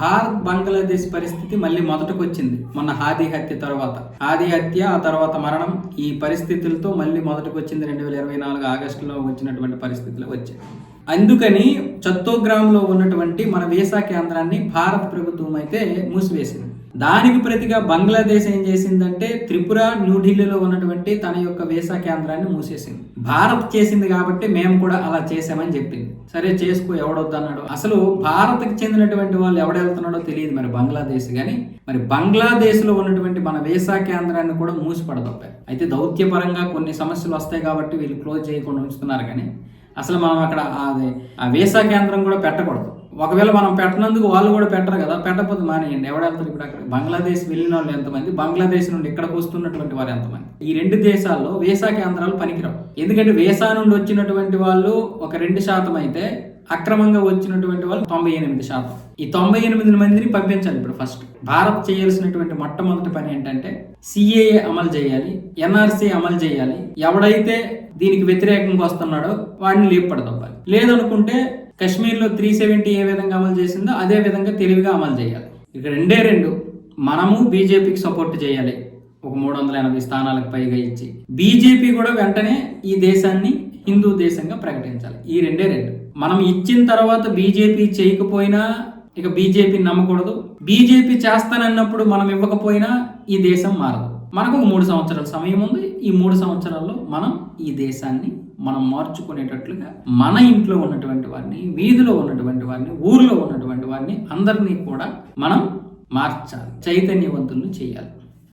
భారత్ బంగ్లాదేశ్ పరిస్థితి మళ్ళీ మొదటకు వచ్చింది మొన్న హాదీ హత్య తర్వాత. హాదీ హత్య ఆ తర్వాత మరణం ఈ పరిస్థితులతో మళ్ళీ మొదటకు వచ్చింది రెండు వేల ఇరవై నాలుగు ఆగస్టులో వచ్చినటువంటి పరిస్థితులు వచ్చాయి. అందుకని చత్తోగ్రామ్లో ఉన్నటువంటి మన వీసా కేంద్రాన్ని భారత ప్రభుత్వం అయితే మూసివేసింది. దానికి ప్రతిగా బంగ్లాదేశ్ ఏం చేసిందంటే త్రిపుర న్యూఢిల్లీలో ఉన్నటువంటి తన యొక్క వేసా కేంద్రాన్ని మూసేసింది. భారత్ చేసింది కాబట్టి మేము కూడా అలా చేసామని చెప్పింది. సరే చేసుకో ఎవడొద్దన్నాడు? అసలు భారత్కి చెందినటువంటి వాళ్ళు ఎవడెళ్తున్నాడో తెలియదు మరి బంగ్లాదేశ్ కానీ మరి బంగ్లాదేశ్లో ఉన్నటువంటి మన వేసా కేంద్రాన్ని కూడా మూసిపడదొప్పారు. అయితే దౌత్యపరంగా కొన్ని సమస్యలు వస్తాయి కాబట్టి వీళ్ళు క్లోజ్ చేయకుండా ఉంచుతున్నారు కానీ అసలు మనం అక్కడ అది ఆ వీసా కేంద్రం కూడా పెట్టకూడదు. ఒకవేళ మనం పెట్టినందుకు వాళ్ళు కూడా పెట్టరు కదా పెట్టకపోతే మానేయండి. ఎవడెళ్తారు ఇప్పుడు అక్కడ? బంగ్లాదేశ్ వెళ్ళిన వాళ్ళు ఎంతమంది? బంగ్లాదేశ్ నుండి ఇక్కడికి వస్తున్నటువంటి వారు ఎంతమంది? ఈ రెండు దేశాల్లో వీసా కేంద్రాలు పనికిరావు. ఎందుకంటే వీసా నుండి వచ్చినటువంటి వాళ్ళు ఒక రెండు శాతం అయితే అక్రమంగా వచ్చినటువంటి వాళ్ళు తొంభై ఎనిమిది శాతం. ఈ తొంభై ఎనిమిది మందిని పంపించాలి ఇప్పుడు ఫస్ట్ భారత్ చేయాల్సినటువంటి మొట్టమొదటి పని ఏంటంటే సిఏఏ అమలు చేయాలి ఎన్ఆర్సీ అమలు చేయాలి. ఎవడైతే దీనికి వ్యతిరేకంగా వస్తున్నాడో వాడిని లేపడదవ్వాలి లేదనుకుంటే కశ్మీర్లో త్రీ సెవెంటీ ఏ విధంగా అమలు చేసిందో అదే విధంగా తెలివిగా అమలు చేయాలి. ఇక రెండే రెండు. మనము బీజేపీకి సపోర్ట్ చేయాలి. ఒక మూడు వందల ఎనభై స్థానాలకు పైగా ఇచ్చి. బీజేపీ కూడా వెంటనే ఈ దేశాన్ని హిందూ దేశంగా ప్రకటించాలి. ఈ రెండే రెండు. మనం ఇచ్చిన తర్వాత బీజేపీ చేయకపోయినా ఇక బీజేపీ నమ్మకూడదు. బీజేపీ చేస్తానన్నప్పుడు మనం ఇవ్వకపోయినా ఈ దేశం మారదు. మనకు ఒక మూడు సంవత్సరాల సమయం ఉంది. ఈ మూడు సంవత్సరాల్లో మనం ఈ దేశాన్ని మనం మార్చుకునేటట్లుగా మన ఇంట్లో ఉన్నటువంటి వారిని వీధిలో ఉన్నటువంటి వారిని ఊర్లో ఉన్నటువంటి వారిని అందరినీ కూడా మనం మార్చాలి. చైతన్యవంతులను చేయాలి.